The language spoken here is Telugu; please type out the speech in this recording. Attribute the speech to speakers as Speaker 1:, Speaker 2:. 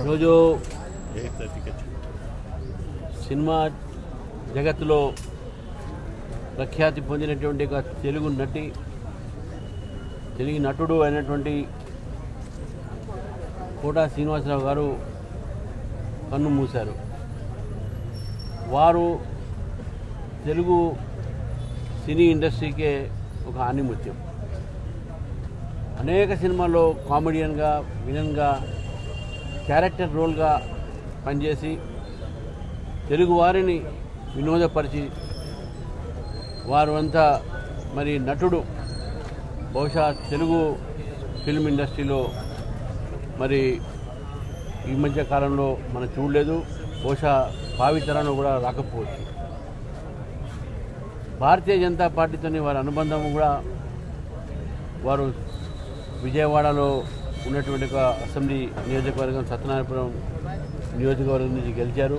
Speaker 1: ఈరోజు సినిమా జగత్తులో ప్రఖ్యాతి పొందినటువంటి ఒక తెలుగు నటి తెలుగు నటుడు అయినటువంటి కోటా శ్రీనివాసరావు గారు కన్ను మూశారు. వారు తెలుగు సినీ ఇండస్ట్రీకే ఒక ఆనిముత్యం. అనేక సినిమాల్లో కామెడియన్గా విలన్గా క్యారెక్టర్ రోల్గా పనిచేసి తెలుగు వారిని వినోదపరిచి వారు అంతా మరి నటుడు. బహుశా తెలుగు ఫిల్మ్ ఇండస్ట్రీలో మరి ఈ మధ్య కాలంలో మనం చూడలేదు. బహుశా భావితరంలో కూడా రాకపోవచ్చు. భారతీయ జనతా పార్టీతోని వారి అనుబంధం కూడా వారు విజయవాడలో ఉన్నటువంటి ఒక అసెంబ్లీ నియోజకవర్గం సత్యనారాయణపురం నియోజకవర్గం నుంచి గెలిచారు.